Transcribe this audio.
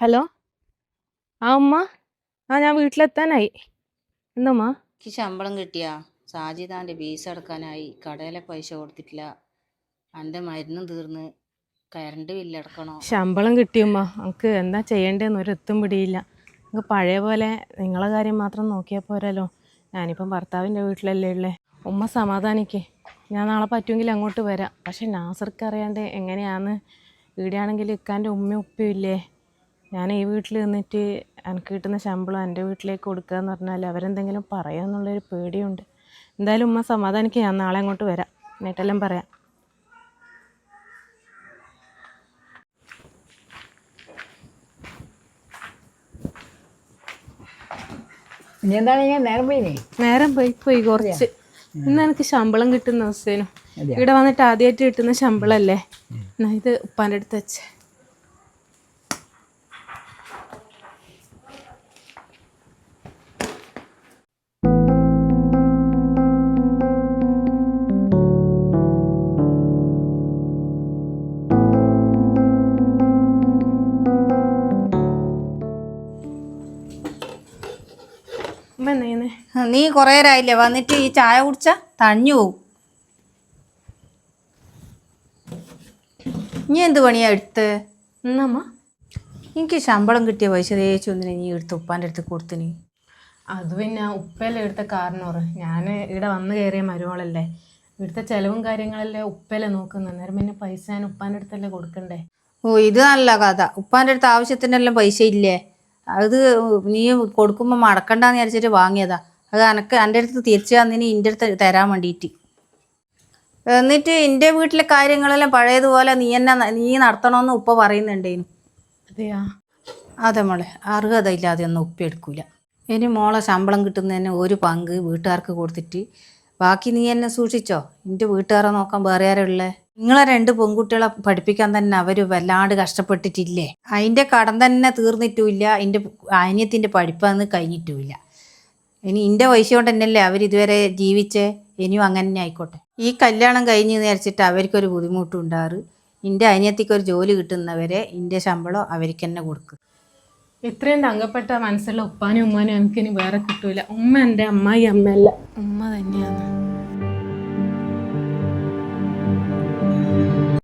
Hello? ആ ഉമ്മ? ആ ഞാൻ വീട്ടിലെത്താനായി. എന്തമ്മ? എനിക്ക് ശമ്പളം കിട്ടിയാ. സാജിദാന്റെ ഫീസ് അടക്കാനായി. കടയിലെ പൈസ കൊടുത്തിട്ടില്ല. എന്റെ മരുന്നും തീർന്ന് കറണ്ട് ബില്ലടക്കണോ ശമ്പളം കിട്ടിയമ്മ നമുക്ക് എന്താ ചെയ്യേണ്ടതെന്ന് ഒരു എത്തും പിടിയില്ല. നമുക്ക് പഴയ പോലെ നിങ്ങളെ കാര്യം മാത്രം നോക്കിയാൽ പോരല്ലോ. ഞാനിപ്പം ഭർത്താവിന്റെ വീട്ടിലല്ലേ ഉള്ളേ. ഉമ്മ സമാധാനിക്കേ. ഞാൻ നാളെ പറ്റുമെങ്കിൽ അങ്ങോട്ട് വരാം. പക്ഷെ നാസർക്ക് അറിയാണ്ട് എങ്ങനെയാന്ന് ഇവിടെയാണെങ്കിൽ ഇക്കാന്റെ ഉമ്മയും ഉപ്പയും ഇല്ലേ? ഞാൻ ഈ വീട്ടിൽ നിന്നിട്ട് എനിക്ക് കിട്ടുന്ന ശമ്പളം എന്റെ വീട്ടിലേക്ക് കൊടുക്കുക എന്ന് പറഞ്ഞാൽ അവരെന്തെങ്കിലും പറയുമെന്നുള്ളൊരു പേടിയുണ്ട്. എന്തായാലും ഉമ്മ സമാധാനിക്ക്. ഞാൻ നാളെ അങ്ങോട്ട് വരാം. എന്നിട്ടെല്ലാം പറയാം. നേരം പോയി പോയി. കുറച്ച്. ഇന്ന് എനിക്ക് ശമ്പളം കിട്ടുന്ന ദിവസേനു? ഇവിടെ വന്നിട്ട് ആദ്യമായിട്ട് കിട്ടുന്ന ശമ്പളല്ലേ എന്നാ ഇത് ഉപ്പാന്റെ അടുത്ത് വെച്ച്. നീ കുറേ വന്നിട്ട് ഈ ചായ കുടിച്ചാൽ തഞ്ഞു പോവും. നീ എന്ത് പണിയാ എടുത്ത്? എന്നമ്മ എനിക്ക് ശമ്പളം കിട്ടിയ പൈസ തേച്ച് ഒന്നിനെ നീ എടുത്ത് ഉപ്പാന്റെ അടുത്ത് കൊടുത്തിന്. അത് പിന്നെ ഉപ്പയല്ലേ ഇവിടുത്തെ കാരണോറ് ഞാൻ ഇവിടെ വന്ന് കയറിയ മരുമോളല്ലേ. ഇവിടുത്തെ ചിലവും കാര്യങ്ങളല്ലേ ഉപ്പയല്ലേ നോക്കുന്നത് അന്നേരം പിന്നെ പൈസ ഞാൻ ഉപ്പാന്റെ അടുത്തല്ലേ കൊടുക്കണ്ടേ? ഓ ഇത് നല്ല കഥ. ഉപ്പാന്റെ അടുത്ത് ആവശ്യത്തിനെല്ലാം പൈസ ഇല്ലേ? അത് നീ കൊടുക്കുമ്പോൾ മടക്കണ്ടെന്ന് വിചാരിച്ചിട്ട് വാങ്ങിയതാ. അത് എനക്ക് എന്റെ അടുത്ത് തിരിച്ചു തന്നിന് എന്റെ അടുത്ത് തരാൻ വേണ്ടിയിട്ട് എന്നിട്ട് എന്റെ വീട്ടിലെ കാര്യങ്ങളെല്ലാം പഴയതുപോലെ നീ എന്നെ നീ നടത്തണമെന്ന് ഉപ്പ പറയുന്നുണ്ടേനു. അതെയാ? അതെ മോളെ അർഹത ഇല്ലാതെ ഒന്നും ഉപ്പ എടുക്കൂല. ഇനി മോളെ ശമ്പളം കിട്ടുന്നതിന് ഒരു പങ്ക് വീട്ടുകാർക്ക് കൊടുത്തിട്ട് ബാക്കി നീ എന്നെ സൂക്ഷിച്ചോ? എന്റെ വീട്ടുകാരെ നോക്കാൻ വേറെ ആരുള്ളേ നിങ്ങളെ രണ്ട് പെൺകുട്ടികളെ പഠിപ്പിക്കാൻ തന്നെ അവർ വല്ലാണ്ട് കഷ്ടപ്പെട്ടിട്ടില്ലേ? അതിന്റെ കടം തന്നെ തീർന്നിട്ടുമില്ല എന്റെ അനിയത്തിന്റെ പഠിപ്പാന്ന് കഴിഞ്ഞിട്ടുമില്ല. ഇനി എന്റെ പൈസ കൊണ്ട് തന്നെയല്ലേ അവരിതുവരെ ജീവിച്ചേ? ഇനിയും അങ്ങനെ തന്നെ ആയിക്കോട്ടെ. ഈ കല്യാണം കഴിഞ്ഞ് വിചാരിച്ചിട്ട് അവർക്കൊരു ബുദ്ധിമുട്ടും ഉണ്ടാറ് എന്റെ അനിയത്തിക്ക് ഒരു ജോലി കിട്ടുന്നവരെ എന്റെ ശമ്പളം അവർക്ക് തന്നെ കൊടുക്കും. ഇത്രയും തങ്കപ്പെട്ട മനസ്സുള്ള ഉപ്പാനും ഉമ്മാനും എനിക്കിനി വേറെ കിട്ടൂല. ഉമ്മ എന്റെ അമ്മായി അമ്മയല്ല. ഉമ്മ തന്നെയാണ്.